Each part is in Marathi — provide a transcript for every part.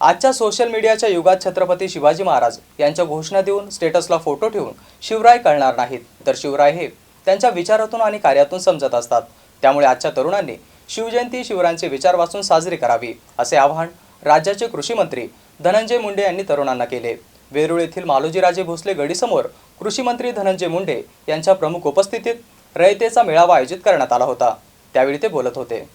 आजच्या सोशल मीडियाच्या युगात छत्रपती शिवाजी महाराज यांच्या घोषणा देऊन स्टेटसला फोटो ठेवून शिवराय कळणार नाहीत. तर शिवराय हे त्यांच्या विचारातून आणि कार्यातून समजत असतात. त्यामुळे आजच्या तरुणांनी शिवजयंती शिवरायांचे विचार वाचून साजरी करावी असे आवाहन राज्याचे कृषी मंत्री धनंजय मुंडे यांनी तरुणांना केले. वेरूळ येथील मालोजीराजे भोसले गडीसमोर कृषी मंत्री धनंजय मुंडे यांच्या प्रमुख उपस्थितीत रयतेचा मेळावा आयोजित करण्यात आला होता. त्यावेळी ते बोलत होते.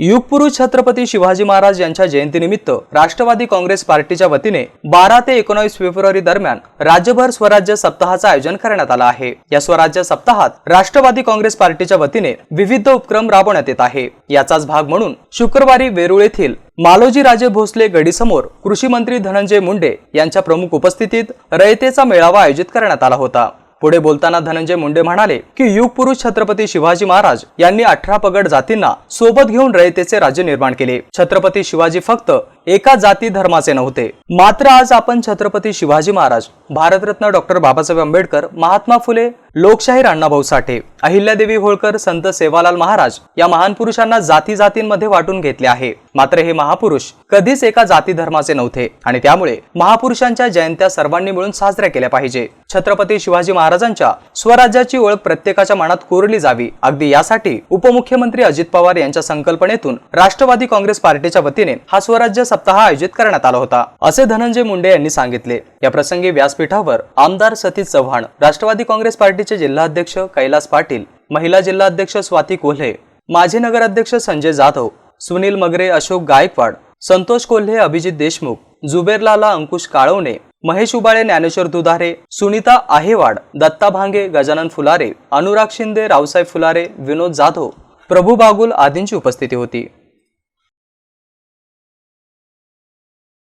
युगपुरुष छत्रपती शिवाजी महाराज यांच्या जयंतीनिमित्त राष्ट्रवादी काँग्रेस पार्टीच्या वतीने बारा ते एकोणावीस फेब्रुवारी दरम्यान राज्यभर स्वराज्य सप्ताहाचं आयोजन करण्यात आलं आहे. या स्वराज्य सप्ताहात राष्ट्रवादी काँग्रेस पार्टीच्या वतीने विविध उपक्रम राबवण्यात येत आहे. याचाच भाग म्हणून शुक्रवारी वेरूळ येथील मालोजी राजे भोसले गडीसमोर कृषी मंत्री धनंजय मुंडे यांच्या प्रमुख उपस्थितीत रयतेचा मेळावा आयोजित करण्यात आला होता. पुढे बोलताना धनंजय मुंडे म्हणाले की युगपुरुष छत्रपती शिवाजी महाराज यांनी अठरा पगड जातींना सोबत घेऊन रयतेचे राज्य निर्माण केले. छत्रपती शिवाजी फक्त एका जाती धर्माचे नव्हते. मात्र आज आपण छत्रपती शिवाजी महाराज भारतरत्न डॉक्टर बाबासाहेब आंबेडकर महात्मा फुले लोकशाहीर अण्णाभाऊ साठे अहिल्यादेवी होळकर संत सेवालाल महाराज या महान पुरुषांना जाती जातींमध्ये वाटून घेतले आहे. मात्र हे महापुरुष कधीच एका जाती धर्माचे नव्हते आणि त्यामुळे महापुरुषांच्या जयंत्या सर्वांनी मिळून साजऱ्या केल्या पाहिजे. छत्रपती शिवाजी महाराजांच्या स्वराज्याची ओळख प्रत्येकाच्या मनात कोरली जावी. अगदी यासाठी उपमुख्यमंत्री अजित पवार यांच्या संकल्पनेतून राष्ट्रवादी काँग्रेस पार्टीच्या वतीने हा स्वराज्य सप्ताह आयोजित करण्यात आला होता. असे धनंजय मुंडे यांनी सांगितले. या प्रसंगी व्यासपीठावर आमदार सतीश चव्हाण राष्ट्रवादी काँग्रेस पार्टी पार्टीचे जिल्हाध्यक्ष कैलास पाटील महिला जिल्हाध्यक्ष स्वाती कोल्हे माजी नगराध्यक्ष संजय जाधव सुनील मगरे अशोक गायकवाड संतोष कोल्हे अभिजित देशमुख जुबेरलाला अंकुश काळवणे महेश उबाळे ज्ञानेश्वर दुधारे सुनीता आहेवाड दत्ता भांगे गजानन फुलारे अनुराग शिंदे रावसाहेब फुलारे विनोद जाधव प्रभू बागुल आदींची उपस्थिती होती.